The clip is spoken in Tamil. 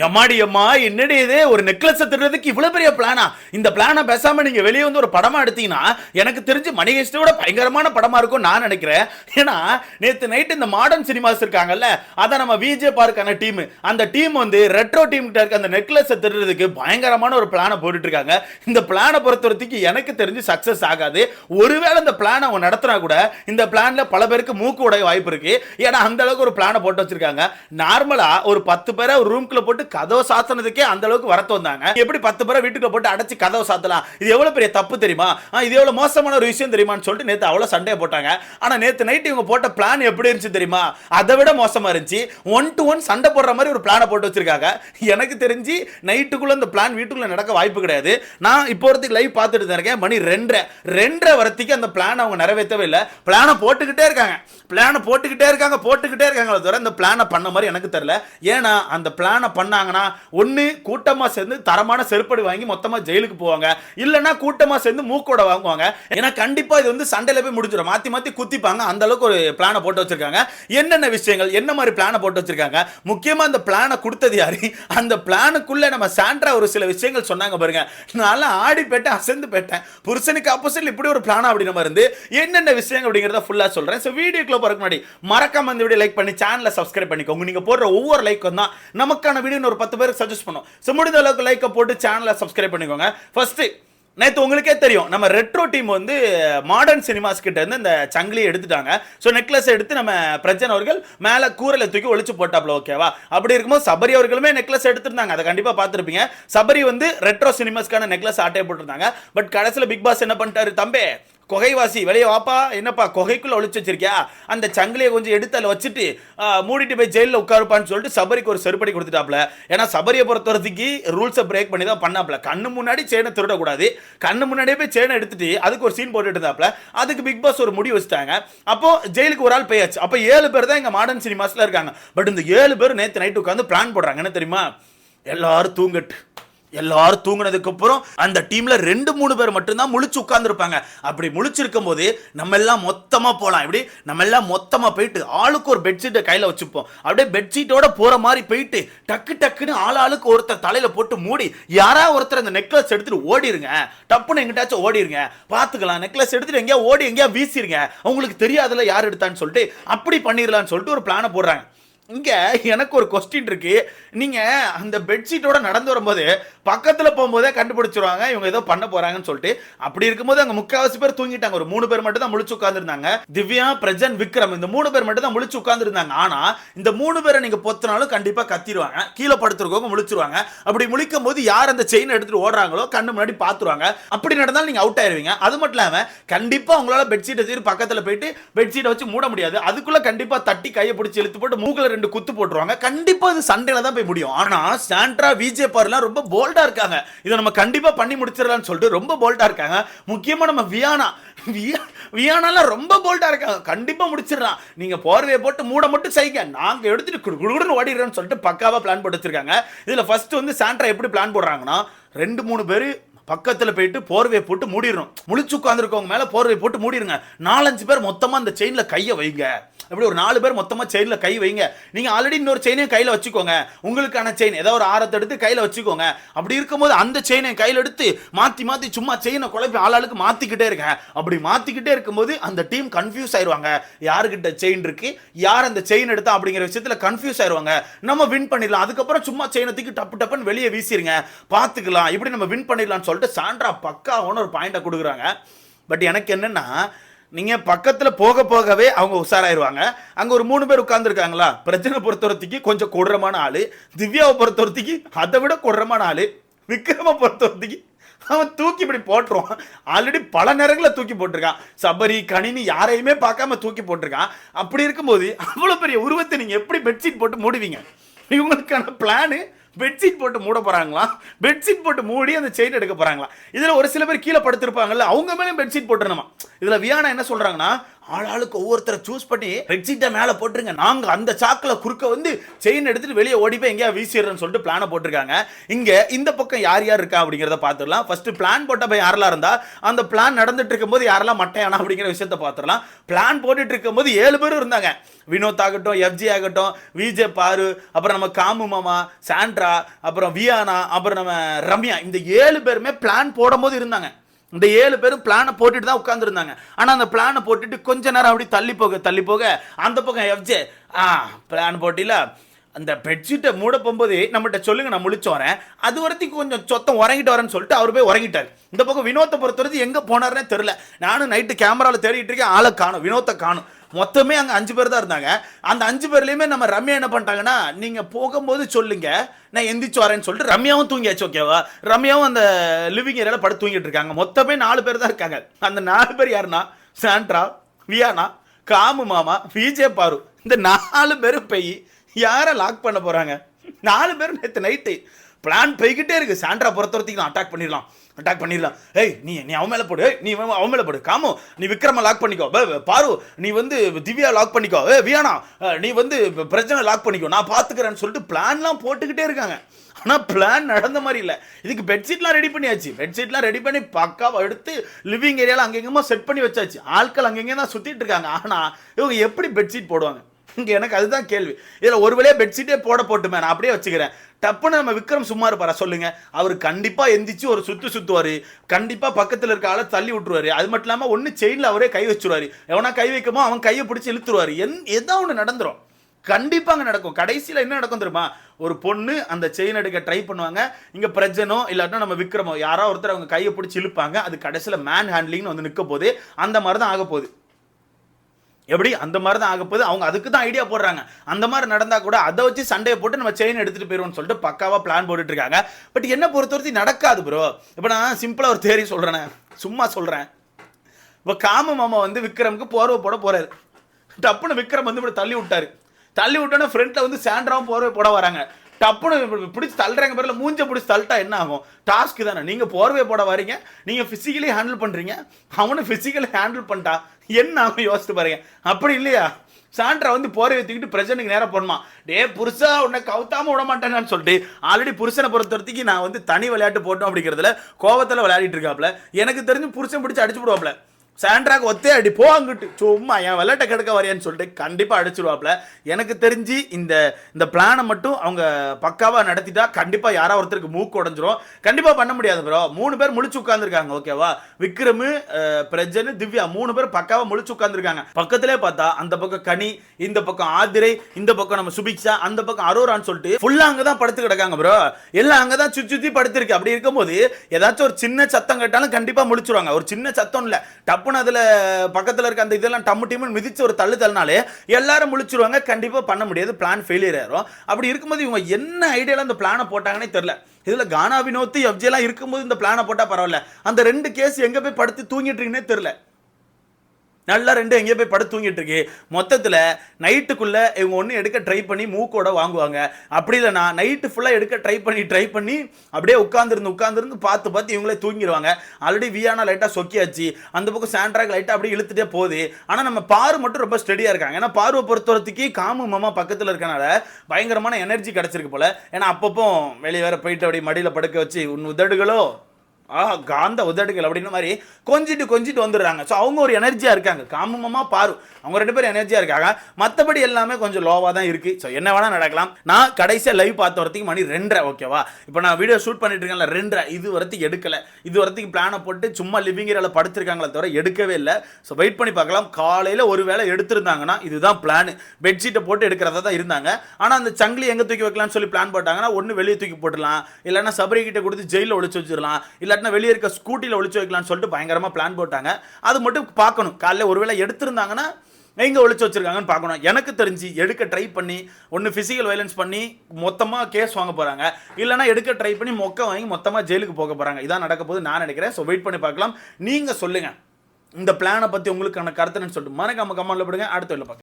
எம்மாடி அம்மா என்னடி இது? ஒரு நெக்லஸ் திருடுறதுக்கு இவ்வளவு பெரிய பிளானா? இந்த பிளானை பேசாம நீங்க வெளியே வந்து ஒரு படமா எடுத்தீங்கன்னா எனக்கு தெரிஞ்சு மணிகேஷ்டோட பயங்கரமான படமா இருக்கும் நான் நினைக்கிறேன். ஏன்னா நேத்து நைட் இந்த மாடர்ன் சினிமாஸ் இருக்காங்கல்ல அதான் நம்ம விஜே பார்க்கான டீம் அந்த டீம் வந்து ரெட்ரோ டீம் கிட்ட இருக்க அந்த நெக்லஸ் திருடுறதுக்கு பயங்கரமான ஒரு பிளானை போட்டுட்டு இருக்காங்க. இந்த பிளானை பொறுத்தவரத்துக்கு எனக்கு தெரிஞ்சு சக்சஸ் ஆகாது. ஒருவேளை இந்த பிளான் அவங்க நடத்தினா கூட இந்த பிளான்ல பல பேருக்கு மூக்கு உடைய வாய்ப்பு இருக்கு. ஏன்னா அந்த அளவுக்கு ஒரு பிளானை போட்டு வச்சிருக்காங்க. நார்மலா ஒரு பத்து பேரை ஒரு ரூம்குள்ள போட்டு கதவை சாத்தினதுக்கே அந்த அளவுக்கு வரத்து வந்தாங்க. எப்படி பத்து பேரை வீட்டுக்குள்ள போட்டு அடைச்சு கதவை சாத்தலாம்? இது எவ்வளவு பெரிய தப்பு தெரியுமா? இது எவ்வளவு மோசமான ஒரு விஷயம் தெரியுமான்னு சொல்லிட்டு நேத்து அவ்வளவு சண்டையை போட்டாங்க. ஆனா நேத்து நைட் இவங்க போட்ட பிளான் எப்படி இருந்துச்சு தெரியுமா? அதை விட மோசமா இருந்துச்சு. ஒன் டு ஒன் சண்டை போடுற மாதிரி ஒரு பிளானை போட்டு வச்சிருக்காங்க. எனக்கு தெரிஞ்சு நைட்டுக்குள்ள இந்த பிளான் வீட்டுக்குள்ள நடக்க வாய்ப்பு கிடையாது. நான் இப்போ ஒருத்துக்கு லைவ் பார்த்துட்டு தான் இருக்கேன். மணி ரெண்டரை. ரெண்டரை வரத்துக்கு அந்த பிளான் அவங்க நிறைவேற்றவே இல்லை. பிளானை போட்டுக்கிட்டே இருக்காங்க. பிளானை போட்டுக்கிட்டே இருக்காங்க போட்டுக்கிட்டே இருக்காங்க தவிர இந்த பிளானை பண்ண மாதிரி எனக்கு தெரியல. ஏன்னா அந்த பிளானை பண்ணாங்கன்னா ஒன்று கூட்டமாக சேர்ந்து தரமான செருப்படி வாங்கி மொத்தமாக ஜெயிலுக்கு போவாங்க. இல்லைன்னா கூட்டமாக சேர்ந்து மூக்கோட வாங்குவாங்க. ஏன்னா கண்டிப்பாக இது வந்து சண்டையில் போய் முடிஞ்சிடும். மாற்றி மாற்றி குத்திப்பாங்க. அந்த அளவுக்கு ஒரு பிளானை போட்டு வச்சிருக்காங்க. என்னென்ன விஷயங்கள் என்ன மாதிரி பிளானை போட்டு வச்சிருக்காங்க? முக்கியமாக அந்த பிளானை கொடுத்தது யாரு? அந்த பிளானுக்குள்ள நம்ம சாண்ட்ரா ஒரு சில விஷயங்கள் சொன்னாங்க பாருங்க. நல்லா ஆடி போயிட்டேன் அசந்து போயிட்டேன். புருஷனுக்கு ஆப்போசிட்ல இப்படி ஒரு பிளானா அப்படி நம்ம இருந்து என்னென்ன விஷயங்கள் அப்படிங்கிறத ஃபுல்லா சொல்றேன். ஸோ வீடியோக்குள்ள போகிறதுக்கு முன்னாடி மறக்காம இந்த வீடியோ லைக் பண்ணி சேனலை சப்ஸ்கிரைப் பண்ணிக்கோங்க. நீங்கள் போடுற ஒவ்வொரு லைக்கும் தான் நமக்கான வீடியோ ஒரு பத்து பேருக்கு சஜஸ்ட் பண்ணும். ஸோ முடிந்த அளவுக்கு லைக்கை போட்டு சேனலை சப்ஸ்கிரைப் பண்ணிக்கோங்க. ஃபர்ஸ்ட் நேற்று உங்களுக்கே தெரியும் நம்ம ரெட்ரோ டீம் வந்து மாடர்ன் சினிமாஸ் கிட்ட இருந்து இந்த சங்கிலியை எடுத்துட்டாங்க. ஸோ நெக்லஸ் எடுத்து நம்ம பிரஜன் அவர்கள் மேலே கூரையில் தூக்கி ஒழிச்சு போட்டாப்ல ஓகேவா அப்படி இருக்கும்போது சபரி அவர்களுமே நெக்லஸ் எடுத்திருந்தாங்க. அதை கண்டிப்பாக பார்த்துருப்பீங்க. சபரி வந்து ரெட்ரோ சினிமாஸ்க்கான நெக்லஸ் ஆட்டையை போட்டிருந்தாங்க. பட் கடைசியில் பிக் பாஸ் என்ன பண்ணிட்டாரு தம்பி? குகைவாசி வெளியே வாப்பா என்னப்பா குகைக்குள்ளே ஒழிச்சு வச்சிருக்கியா? அந்த சங்கிலியை கொஞ்சம் எடுத்து அதில் வச்சுட்டு மூடிட்டு போய் ஜெயிலில் உட்காருப்பான்னு சொல்லிட்டு சபரிக்கு ஒரு செருப்படி கொடுத்துட்டாப்ல. ஏன்னா சபரியை பொறுத்தவரத்துக்கு ரூல்ஸை பிரேக் பண்ணி தான் பண்ணாப்ல. கண்ணு முன்னாடி செயினை திருடக்கூடாது. கண்ணு முன்னாடியே போய் செயினை எடுத்துட்டு அதுக்கு ஒரு சீன் போட்டுட்டு இருந்தாப்ல. அதுக்கு பிக் பாஸ் ஒரு முடி வச்சுட்டாங்க. அப்போ ஜெயிலுக்கு ஒரு ஆள் போயாச்சு. அப்போ ஏழு பேர் தான் எங்கள் மாடர்ன் சினிமாஸில் இருக்காங்க. பட் இந்த ஏழு பேர் நேற்று நைட்டு உட்காந்து பிளான் போடுறாங்க. என்ன தெரியுமா? எல்லாரும் தூங்கட்டு. எல்லாரும் தூங்கினதுக்கு அப்புறம் அந்த டீம்ல ரெண்டு மூணு பேர் மட்டும்தான் முழிச்சு உட்கார்ந்துருப்பாங்க. அப்படி முழிச்சிருக்கும் போது நம்ம எல்லாம் மொத்தமா போலாம். இப்படி நம்ம எல்லாம் மொத்தமா போயிட்டு ஆளுக்கு ஒரு பெட்ஷீட்டை கையில வச்சுப்போம். அப்படியே பெட்ஷீட்டோட போற மாதிரி போயிட்டு டக்கு டக்குன்னு ஆள் ஆளுக்கு ஒருத்தர் தலையில போட்டு மூடி யாரா ஒருத்தர் அந்த நெக்லஸ் எடுத்துட்டு ஓடிருங்க. டப்புன்னு எங்கிட்டாச்சும் ஓடிருங்க. பாத்துக்கலாம் நெக்லஸ் எடுத்துட்டு எங்கேயா ஓடி எங்கேயா வீசிருங்க. உங்களுக்கு தெரியாதுல யார் எடுத்தான்னு சொல்லிட்டு அப்படி பண்ணிடலாம்னு சொல்லிட்டு ஒரு பிளானை போடுறாங்க. இங்கே எனக்கு ஒரு கொஸ்டின் இருக்கு. நீங்கள் அந்த பெட்ஷீட்டோட நடந்து வரும்போது பக்கத்தில் போகும்போதே கண்டுபிடிச்சிருவாங்க இவங்க ஏதோ பண்ண போறாங்கன்னு சொல்லிட்டு. அப்படி இருக்கும்போது அங்க முக்காவாசி பேர் தூங்கிட்டாங்க. ஒரு மூணு பேர் மட்டும் தான் முழிச்சு உட்காந்துருந்தாங்க திவ்யா பிரஜன் விக்ரம் இந்த மூணு பேர் மட்டும் தான் முழிச்சு உட்காந்துருந்தாங்க ஆனால் இந்த மூணு பேரை நீங்கள் பொத்தினாலும் கண்டிப்பாக கத்திடுவாங்க கீழே படுத்துருக்கவங்க முழிச்சிருவாங்க. அப்படி முழிக்கும் போது யார் அந்த செயின் எடுத்துட்டு ஓடுறாங்களோ கண்ணு முன்னாடி பார்த்துருவாங்க அப்படி நடந்தாலும் நீங்க அவுட் ஆயிருவீங்க. அது மட்டும் இல்லாமல் கண்டிப்பாக உங்களால் பெட்ஷீட்டை தீர் பக்கத்தில் போயிட்டு பெட்ஷீட்டை வச்சு மூட முடியாது. அதுக்குள்ளே கண்டிப்பாக தட்டி கையை பிடிச்சி இழுத்து போட்டு மூக்கில் ரெண்டு குத்து போட்டுருவாங்க. கண்டிப்பாக இது சண்டையில் தான் போய் முடியும். ஆனால் சாண்ட்ரா விஜே பார்லாம் ரொம்ப போல்டாக இருக்காங்க. இதை நம்ம கண்டிப்பாக பண்ணி முடிச்சிடலாம்னு சொல்லிட்டு ரொம்ப போல்டாக இருக்காங்க. முக்கியமாக நம்ம வியானா வியா- வியானாலாம் ரொம்ப போல்டாக இருக்காங்க. கண்டிப்பாக முடிச்சிடலாம். நீங்கள் போர்வையை போட்டு மூட மட்டும் செய்யுங்க. நாங்கள் எடுத்துட்டு குடு குடுன்னு ஓடிடுறோம்னு சொல்லிட்டு பக்காவாக பிளான் போட்டு வச்சிருக்காங்க. இதில் ஃபஸ்ட்டு வந்து சாண்ட்ரா எப்படி பிளான் போடுறாங்கன்னா ரெண்டு மூணு பேர் பக்கத்தில் போயிட்டு போர்வையை போட்டு மூடிடணும். முழிச்சு உட்காந்துருக்கவங்க மேலே போர்வையை போட்டு மூடிடுங்க. நாலஞ்சு பேர் மொத்தமாக அந்த செயினில் கையை வைங்க. எப்படி ஒரு நாலு பேர் மொத்தமாக செயினில் கை வைங்க. நீங்கள் ஆல்ரெடி இன்னொரு செயினையும் கையில் வச்சுக்கோங்க. உங்களுக்கான செயின் ஏதோ ஒரு ஆரத்தை எடுத்து கையில் வச்சுக்கோங்க. அப்படி இருக்கும்போது அந்த செயினை கையில் எடுத்து மாற்றி மாற்றி சும்மா செயினை குழப்பி ஆளாளுக்கு மாற்றிக்கிட்டே இருக்கேன் அப்படி மாற்றிக்கிட்டே இருக்கும்போது அந்த டீம் கன்ஃபியூஸ் ஆயிடுவாங்க யாருக்கிட்ட செயின் இருக்கு? யார் அந்த செயின் எடுத்தா அப்படிங்கிற விஷயத்தில் கன்ஃபியூஸ் ஆயிடுவாங்க நம்ம வின் பண்ணிடலாம். அதுக்கப்புறம் சும்மா செயினை தூக்கி டப்பு டப்புன்னு வெளியே வீசிருங்க. பார்த்துக்கலாம் இப்படி நம்ம வின் பண்ணிடலாம்னு சொல்லிட்டு சாண்ட்ரா பக்காவான ஒரு பாயிண்டை கொடுக்குறாங்க. பட் எனக்கு என்னென்னா நீங்கள் பக்கத்தில் போக போகவே அவங்க உஷாராயிருவாங்க. அங்கே ஒரு மூணு பேர் உட்காந்துருக்காங்களா பிரச்சனை பொறுத்தவரத்துக்கு கொஞ்சம் கொடூரமான ஆள். திவ்யாவை பொறுத்தவரத்துக்கு அதை விட கொடூரமான ஆள். விக்ரம பொறுத்தவரத்துக்கு அவன் தூக்கி இப்படி போட்டுருவான். ஆல்ரெடி பல நேரங்களில் தூக்கி போட்டிருக்கான். சபரி கணினி யாரையுமே பார்க்காம தூக்கி போட்டிருக்கான். அப்படி இருக்கும்போது அவ்வளோ பெரிய உருவத்தை நீங்கள் எப்படி பெட்ஷீட் போட்டு மூடுவீங்க? இவங்களுக்கான பிளானு பெட்ஷீட் போட்டு மூட போகிறாங்களா பெட்ஷீட் போட்டு மூடி அந்த செயின் எடுக்க போகிறாங்களா இதில் ஒரு சில பேர் கீழே படுத்திருப்பாங்கல்ல அவங்க மேலேயும் பெட்ஷீட் போட்டுருணுமா இதில் வியானா என்ன சொல்கிறாங்கன்னா ஆளாளுக்கு ஒவ்வொருத்தரை சூஸ் பண்ணி பெட்ஷீட்டை மேலே போட்டுருங்க. நாங்கள் அந்த சாக்கில் குறுக்க வந்து செயின் எடுத்துட்டு வெளியே ஓடி போய் எங்கேயா வீசிடுறேன்னு சொல்லிட்டு பிளானை போட்டிருக்காங்க. இங்கே இந்த பக்கம் யார் யார் இருக்கா அப்படிங்கிறத பார்த்துடலாம். ஃபஸ்ட்டு பிளான் போட்டப்ப யாரெல்லாம் இருந்தால் அந்த பிளான் நடந்துட்டு இருக்கும்போது யாரெல்லாம் மட்டையானா அப்படிங்கிற விஷயத்த பார்த்துடலாம். பிளான் போட்டுட்டு இருக்கும்போது ஏழு பேரும் இருந்தாங்க. வினோத் ஆகட்டும் எஃப்ஜி ஆகட்டும் விஜே பாரு அப்புறம் நம்ம காமு மாமா சாண்ட்ரா அப்புறம் வியானா அப்புறம் நம்ம ரம்யா. இந்த ஏழு பேருமே பிளான் போடும்போது இருந்தாங்க. இந்த ஏழு பேரும் பிளானை போட்டுட்டு தான் உட்காந்துருந்தாங்க ஆனால் அந்த பிளானை போட்டுட்டு கொஞ்ச நேரம் அப்படி தள்ளி போக தள்ளி போக அந்த பக்கம் எஃப்ஜே ஆ பிளான் போட்டியில் அந்த பெட்ஷீட்டை மூட போகும்போது நம்மகிட்ட சொல்லுங்க நான் முழிச்சு வரேன். அது வரைக்கும் கொஞ்சம் சொத்தம் உறங்கிட்டு வரேன்னு சொல்லிட்டு அவர் போய் உறங்கிட்டார். இந்த பக்கம் வினோத்தை பொறுத்தவரைக்கும் எங்கே போனார்னே தெரில நானும் நைட்டு கேமராவில் தேடிட்டு இருக்கேன் ஆளை காணும் வினோத்தை காணும். மொத்தமே அங்கே அஞ்சு பேர் தான் இருந்தாங்க. அந்த அஞ்சு பேர்லையுமே நம்ம ரம்யா என்ன பண்ணிட்டாங்கன்னா நீங்கள் போகும்போது சொல்லுங்க நான் எந்திரிச்சு வரேன்னு சொல்லிட்டு ரம்யாவும் தூங்கியாச்சு ஓகேவா ரம்யாவும் அந்த லிவிங் ஏரியாவில் படுத்து தூங்கிட்டு இருக்காங்க. மொத்தமே நாலு பேர் தான் இருக்காங்க. அந்த நாலு பேர் யாருன்னா சாண்ட்ரா வியானா காமு மாமா விஜே பாரு. இந்த நாலு பேரும் பெய். யாரை லாக் பண்ண போகிறாங்க நாலு பேரும் நேற்று நைட்டு பிளான் போய்கிட்டே இருக்குது சாண்ட்ரா பொறுத்த வரைக்கும் அட்டாக் பண்ணிடலாம். அட்டாக் பண்ணிடலாம். ஏய் நீ நீ அவன் மேலே போடு. நீ அவன் மேலே போடு. காமோ நீ விக்ரம லாக் பண்ணிக்கோ. பாரு நீ வந்து திவ்யா லாக் பண்ணிக்கோ. ஏ வியானா நீ வந்து பிரச்சனை லாக் பண்ணிக்கோ. நான் பார்த்துக்கிறேன்னு சொல்லிட்டு பிளான்லாம் போட்டுக்கிட்டே இருக்காங்க. ஆனால் பிளான் நடந்த மாதிரி இல்லை. இதுக்கு பெட்ஷீட்லாம் ரெடி பண்ணியாச்சு. பெட்ஷீட்லாம் ரெடி பண்ணி பக்காவை எடுத்து லிவிங் ஏரியாவில் அங்கெங்கேயுமா செட் பண்ணி வச்சாச்சு. ஆட்கள் அங்கங்கே தான் சுற்றிட்டு இருக்காங்க. ஆனால் இவங்க எப்படி பெட்ஷீட் போடுவாங்க? இங்கே எனக்கு அதுதான் கேள்வி. இதில் ஒரு வழியாக பெட்ஷீட்டே போட போட்டுமே நான் அப்படியே வச்சுக்கிறேன். டப்புன்னு நம்ம விக்ரம் சும்மா இருப்பாரா சொல்லுங்க. அவர் கண்டிப்பாக எந்திரிச்சு ஒரு சுற்று சுற்றுவார் கண்டிப்பாக பக்கத்தில் இருக்க ஆளை தள்ளி விட்டுருவாரு. அது மட்டும் இல்லாமல் ஒன்று செயினில் அவரே கை வச்சுருவாரு. எவனா கை வைக்கமோ அவன் கையை பிடிச்சி இழுத்துருவார். என் ஏதோ ஒன்று நடந்துரும். கண்டிப்பாக அங்கே நடக்கும். கடைசியில் என்ன நடக்கும் தெரியுமா? ஒரு பொண்ணு அந்த செயின் எடுக்க ட்ரை பண்ணுவாங்க. இங்கே பிரஜனோ இல்லாட்டினா நம்ம விக்ரமோ யாரோ ஒருத்தர் அவங்க கையை பிடிச்சி இழுப்பாங்க. அது கடைசியில் மேன் ஹேண்ட்லிங்னு வந்து நிற்க போகுது. அந்த மாதிரி தான் ஆக போகுது. எப்படி? அந்த மாதிரி தான் ஆக போகுது. அவங்க அதுக்கு தான் ஐடியா போடுறாங்க. அந்த மாதிரி நடந்தா கூட அதை வச்சு சண்டையை போட்டு நம்ம செயின் எடுத்துட்டு போயிடுவோம்னு சொல்லிட்டு பக்காவாக பிளான் போட்டுட்டு இருக்காங்க பட் என்ன பொறுத்தவரைக்கும் நடக்காது ப்ரோ இப்போ நான் சிம்பிளாக ஒரு தேரி சொல்றேனே. சும்மா சொல்கிறேன் இப்போ காம மாமா வந்து விக்ரமுக்கு போர்வை போட போறாரு. டப்புன்னு விக்ரம் வந்து இப்படி தள்ளி விட்டாரு. தள்ளி விட்டோன்னே ஃப்ரண்ட்ல வந்து சாண்ட்ராவும் போர்வை போட வராங்க. டப்புன்னு பிடிச்சி தள்ளுறாங்க பேரில் மூஞ்ச பிடிச்சி தள்ளிட்டா என்ன ஆகும்? டாஸ்க் தானே. நீங்கள் போர்வே போட வரீங்க நீங்கள் ஃபிசிக்கலி ஹேண்டில் பண்ணுறீங்க அவனும் ஃபிசிக்கலி ஹேண்டில் பண்ணிட்டா என்ன ஆகும் யோசிச்சு பாருங்க. அப்படி இல்லையா? சாண்ட்ரா வந்து போரை வைத்துக்கிட்டு பிரச்சனைக்கு நேரம் போடணுமா டே புருஷா உன்னை கவுத்தாம விட மாட்டேன்னு சொல்லிட்டு ஆல்ரெடி புருஷனை பொறுத்த வரைக்கும் நான் வந்து தனி விளையாட்டு போட்டோம் அப்படிங்கிறதுல கோவத்தில் விளையாடிட்டு இருக்காப்ல. எனக்கு தெரிஞ்சு புருஷன் பிடிச்சி அடிச்சு விடுவாப்ல. சாண்ட்ராக்கு ஒத்தே அடி போ அங்கிட்டு. சும்மா என் விளையாட்டை கெடுக்க வரையான்னு சொல்லிட்டு கண்டிப்பாக அடிச்சிருவாப்ல. எனக்கு தெரிஞ்சு இந்த இந்த பிளானை மட்டும் அவங்க பக்காவாக நடத்திட்டா கண்டிப்பாக யாரோ ஒருத்தருக்கு மூக்கு உடஞ்சிரும். கண்டிப்பாக பண்ண முடியாது ப்ரோ மூணு பேர் முழிச்சு உட்காந்துருக்காங்க ஓகேவா விக்ரம் பிரஜன் திவ்யா மூணு பேர் பக்காவாக முழிச்சு உட்காந்துருக்காங்க பக்கத்திலே பார்த்தா அந்த பக்கம் கனி இந்த பக்கம் ஆதிரை இந்த பக்கம் நம்ம சுபிக்ஷா அந்த பக்கம் அரோரான்னு சொல்லிட்டு ஃபுல்லாக அங்கே தான் படுத்து கிடக்காங்க ப்ரோ எல்லாம் அங்கே தான் சுற்றி சுற்றி படுத்திருக்கு. அப்படி இருக்கும்போது ஏதாச்சும் ஒரு சின்ன சத்தம் கேட்டாலும் கண்டிப்பாக முழிச்சிருவாங்க. ஒரு சின்ன சத்தம் இல்லை. டப்பு டப்புன்னு அதில் பக்கத்தில் இருக்க அந்த இதெல்லாம் டம்மு டீம்னு மிதிச்சு ஒரு தள்ளு தள்ளினாலே எல்லாரும் முழிச்சிருவாங்க. கண்டிப்பாக பண்ண முடியாது. பிளான் ஃபெயிலியர் ஆயிரும். அப்படி இருக்கும்போது இவங்க என்ன ஐடியாவில் அந்த பிளானை போட்டாங்கன்னே தெரில இதில் கானா வினோத்து எஃப்ஜிலாம் இருக்கும்போது இந்த பிளானை போட்டால் பரவாயில்ல. அந்த ரெண்டு கேஸ் எங்கே போய் படுத்து தூங்கிட்டு இருக்குன்னே தெரில நல்லா ரெண்டு எங்கேயோ போய் படுத்து தூங்கிட்டு இருக்கு. மொத்தத்தில் நைட்டுக்குள்ளே இவங்க ஒன்று எடுக்க ட்ரை பண்ணி மூக்கோட வாங்குவாங்க. அப்படி இல்லைனா நைட்டு ஃபுல்லாக எடுக்க ட்ரை பண்ணி ட்ரை பண்ணி அப்படியே உட்காந்துருந்து உட்காந்துருந்து பார்த்து பார்த்து இவங்களே தூங்கிடுவாங்க ஆல்ரெடி வியானா லைட்டாக சொக்கியாச்சு. அந்த பக்கம் சாண்ட்ராக் லைட்டாக அப்படியே இழுத்துட்டே போகுது. ஆனால் நம்ம பாரு மட்டும் ரொம்ப ஸ்டெடியாக இருக்காங்க. ஏன்னா பார்வை பொறுத்தவரத்துக்கு காமு மாமா பக்கத்தில் இருக்கனால பயங்கரமான எனர்ஜி கிடச்சிருக்கு போல். ஏன்னா அப்பப்போ வெளியே வேற போயிட்டு அப்படியே மடியில் படுக்க வச்சு உன் உதடுகளோ? ஆஹா காந்த உதடுகள் அப்படின்ற மாதிரி கொஞ்சிட்டு கொஞ்சிட்டு வந்துடுறாங்க. ஸோ அவங்க ஒரு எனர்ஜியாக இருக்காங்க. காமமாக பாரு. அவங்க ரெண்டு பேரும் எனர்ஜியாக இருக்காங்க. மற்றபடி எல்லாமே கொஞ்சம் லோவாக தான் இருக்குது ஸோ என்ன வேணால் நடக்கலாம். நான் கடைசியாக லைவ் பார்த்த வரத்துக்கு மணி ரெண்டரை ஓகேவா இப்போ நான் வீடியோ ஷூட் பண்ணிட்டு இருக்கேன்ல ரெண்டரை. இது வரத்துக்கு எடுக்கலை. இது வரத்துக்கு பிளானை போட்டு சும்மா லிவிங் ஏரியாவில் படுத்திருக்காங்களே தவிர எடுக்கவே இல்லை. ஸோ வெயிட் பண்ணி பார்க்கலாம். காலையில் ஒரு வேளை எடுத்திருந்தாங்கன்னா இதுதான் பிளான் பெட்ஷீட்டை போட்டு எடுக்கிறதா தான் இருந்தாங்க. ஆனால் அந்த சங்கிலி எங்கே தூக்கி வைக்கலாம்னு சொல்லி பிளான் போட்டாங்கன்னா ஒன்று வெளியே தூக்கி போட்டுடலாம். இல்லைன்னா சபரி கிட்ட கொடுத்து ஜெயிலில் ஒழிச்சு வச்சிடலாம். இல்லாட்டினா வெளியே இருக்க ஸ்கூட்டியில் ஒழிச்சு வைக்கலாம்னு சொல்லிட்டு பயங்கரமாக பிளான் போட்டாங்க. அது மட்டும் பார்க்கணும். காலையில் ஒருவேளை எடுத்திருந்தாங்கன்னா எங்கே ஒழிச்சு வச்சிருக்காங்கன்னு பார்க்கணும். எனக்கு தெரிஞ்சு எடுக்க ட்ரை பண்ணி ஒன்று ஃபிசிக்கல் வயலன்ஸ் பண்ணி மொத்தமாக கேஸ் வாங்க போகிறாங்க இல்லைனா எடுக்க ட்ரை பண்ணி மொக்க வாங்கி மொத்தமாக ஜெயிலுக்கு போக போகிறாங்க இதான் நடக்க போது நான் நினைக்கிறேன். ஸோ வெயிட் பண்ணி பார்க்கலாம். நீங்கள் சொல்லுங்கள் இந்த பிளானை பற்றி உங்களுக்கான கருத்துன்னு சொல்லிட்டு மறக்காம கமெண்ட்ல போடுங்க. அடுத்த பார்க்கலாம்.